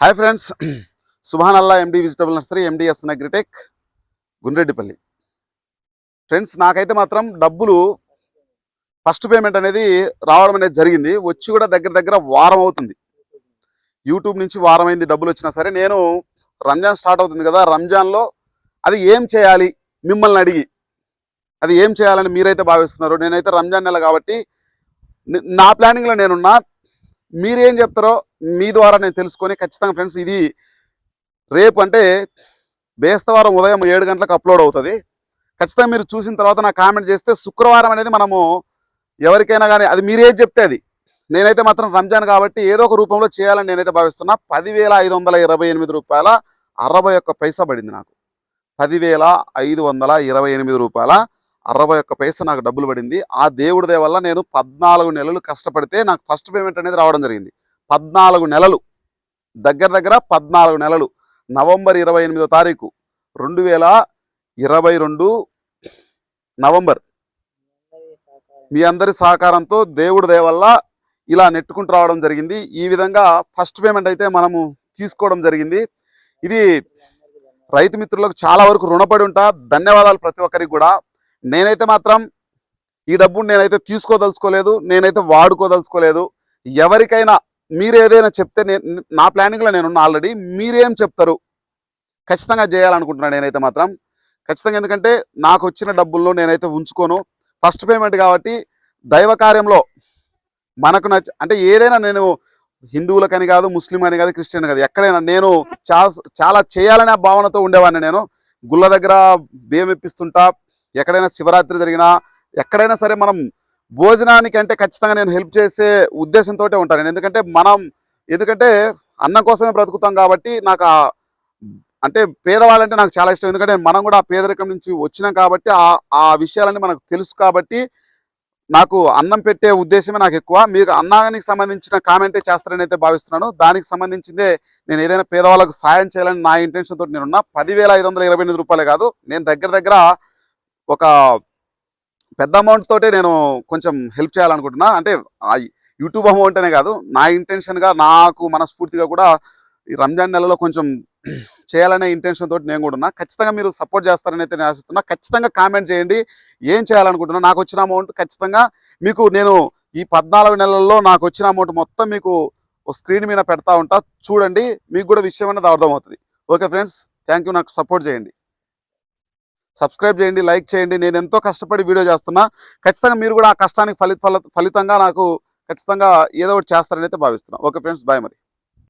Hi friends Subhan అల్లా MD vegetable nursery MDS agritech Gundreddipalli friends నాకైతే మాత్రం డబ్బులు ఫస్ట్ పేమెంట్ అనేది రావడం అనేది జరిగింది. వచ్చి కూడా దగ్గర దగ్గర వారం అవుతుంది. యూట్యూబ్ నుంచి వారం అయింది డబ్బులు వచ్చినా సరే నేను రంజాన్ స్టార్ట్ అవుతుంది కదా రంజాన్లో అది ఏం చేయాలి? మిమ్మల్ని అడిగి. అది ఏం చేయాలని మీరైతే భావిస్తున్నారు. నేనైతే రంజాన్ నెల కాబట్టి నా ప్లానింగ్లో నేనున్నా మీరేం చెప్తారో మీ ద్వారా నేను తెలుసుకొని ఖచ్చితంగా ఫ్రెండ్స్ ఇది రేపు అంటే బేస్తవారం ఉదయం ఏడు గంటలకు అప్లోడ్ అవుతుంది. ఖచ్చితంగా మీరు చూసిన తర్వాత నాకు కామెంట్ చేస్తే శుక్రవారం అనేది మనము ఎవరికైనా కానీ అది మీరేం చెప్తే అది. నేనైతే మాత్రం రంజాన్ కాబట్టి ఏదో ఒక రూపంలో చేయాలని నేనైతే భావిస్తున్నా. పదివేల ఐదు వందల ఇరవై ఎనిమిది రూపాయల అరవై ఒక్క పైసా పడింది నాకు. పదివేల ఐదు వందల ఇరవై ఎనిమిది రూపాయల అరవై ఒక్క పైస నాకు డబ్బులు పడింది. ఆ దేవుడి దయ వల్ల నేను పద్నాలుగు నెలలు కష్టపడితే నాకు ఫస్ట్ పేమెంట్ అనేది రావడం జరిగింది. పద్నాలుగు నెలలు. దగ్గర దగ్గర పద్నాలుగు నెలలు. నవంబర్ ఇరవై ఎనిమిదో తారీఖు. రెండు వేల ఇరవై రెండు నవంబర్. మీ అందరి సహకారంతో దేవుడి దయ వల్ల ఇలా నెట్టుకుంటూ రావడం జరిగింది. ఈ విధంగా ఫస్ట్ పేమెంట్ అయితే మనము తీసుకోవడం జరిగింది. ఇది రైతు మిత్రులకు చాలా వరకు రుణపడి ఉంటా. ధన్యవాదాలు ప్రతి ఒక్కరికి కూడా. నేనైతే మాత్రం ఈ డబ్బును నేనైతే తీసుకోదలుచుకోలేదు నేనైతే వాడుకోదలుచుకోలేదు. ఎవరికైనా మీరు ఏదైనా చెప్తే నేను నా ప్లానింగ్లో నేనున్నా ఆల్రెడీ మీరేం చెప్తారు? ఖచ్చితంగా చేయాలనుకుంటున్నాను నేనైతే మాత్రం. ఖచ్చితంగా ఎందుకంటే నాకు వచ్చిన డబ్బుల్లో నేనైతే ఉంచుకోను. ఫస్ట్ పేమెంట్ కాబట్టి దైవ కార్యంలో మనకు నచ్చ అంటే ఏదైనా నేను హిందువులకని కాదు ముస్లిం అని కాదు క్రిస్టియన్ కాదు ఎక్కడైనా నేను చాలా చాలా చేయాలనే భావనతో ఉండేవాడిని నేను. గుళ్ళ దగ్గర బియ్యం ఇప్పిస్తుంటా ఎక్కడైనా శివరాత్రి జరిగినా ఎక్కడైనా సరే మనం భోజనానికి అంటే ఖచ్చితంగా నేను హెల్ప్ చేసే ఉద్దేశంతో ఉంటాను. నేను ఎందుకంటే మనం ఎందుకంటే అన్నం కోసమే బ్రతుకుతాం కాబట్టి నాకు ఆ అంటే పేదవాళ్ళంటే నాకు చాలా ఇష్టం. ఎందుకంటే మనం కూడా ఆ పేదరికం నుంచి వచ్చినాం కాబట్టి ఆ ఆ విషయాలన్నీ మనకు తెలుసు కాబట్టి నాకు అన్నం పెట్టే ఉద్దేశమే నాకు ఎక్కువ. మీకు అన్నానికి సంబంధించిన కామెంటే చేస్తారని అయితే భావిస్తున్నాను. దానికి సంబంధించిందే నేను ఏదైనా పేదవాళ్ళకు సాయం చేయాలని నా ఇంటెన్షన్ తోటి నేనున్నా. పదివేల ఐదు వందల ఇరవై ఎనిమిది రూపాయలే కాదు. నేను దగ్గర దగ్గర ఒక పెద్ద అమౌంట్ తోటే నేను కొంచెం హెల్ప్ చేయాలనుకుంటున్నా. అంటే యూట్యూబ్ అమౌంట్ అనే కాదు నా ఇంటెన్షన్గా నాకు మనస్ఫూర్తిగా కూడా ఈ రంజాన్ నెలలో కొంచెం చేయాలనే ఇంటెన్షన్ తోటి నేను కూడా ఉన్నా. ఖచ్చితంగా మీరు సపోర్ట్ చేస్తారని అయితే నేను ఆశిస్తున్నా. ఖచ్చితంగా కామెంట్ చేయండి. ఏం చేయాలనుకుంటున్నా నాకు వచ్చిన అమౌంట్ ఖచ్చితంగా మీకు నేను ఈ పద్నాలుగు నెలల్లో నాకు వచ్చిన అమౌంట్ మొత్తం మీకు స్క్రీన్ మీద పెడతా ఉంటా. చూడండి మీకు కూడా విషయం అనేది అర్థమవుతుంది. ఓకే ఫ్రెండ్స్ థ్యాంక్ యూ నాకు సపోర్ట్ చేయండి. సబ్స్క్రైబ్ చేయండి లైక్ చేయండి. నేను ఎంతో కష్టపడి వీడియో చేస్తున్నా. ఖచ్చితంగా మీరు కూడా ఆ కష్టానికి ఫలిత ఫల- ఫలితంగా నాకు ఖచ్చితంగా ఏదో ఒకటి చేస్తారని అయితే భావిస్తున్నాను ఓకే ఫ్రెండ్స్ బాయ్ మరి.